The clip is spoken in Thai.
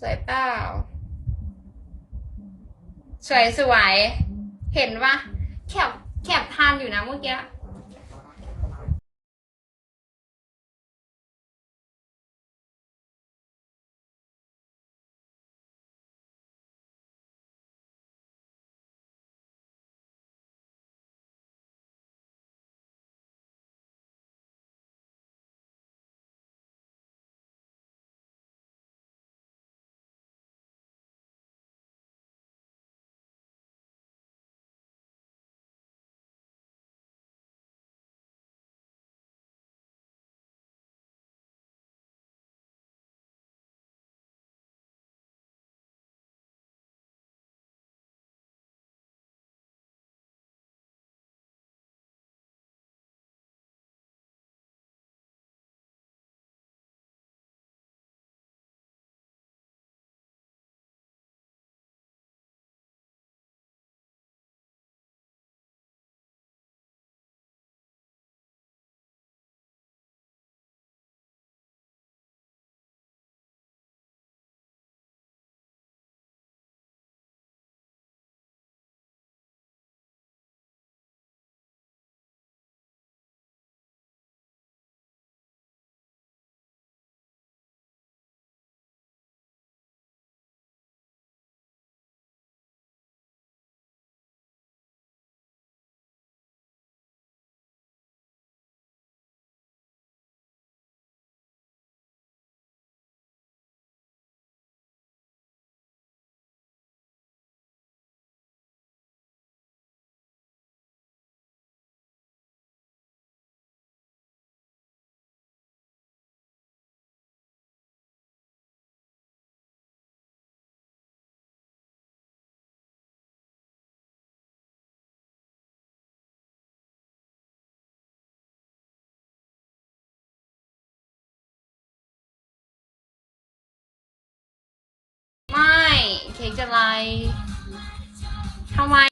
สวยเปล่าสวยสวย เห็นปะแคบแคบทานอยู่นะเมื่อกี้ ค้กจะไลทำไม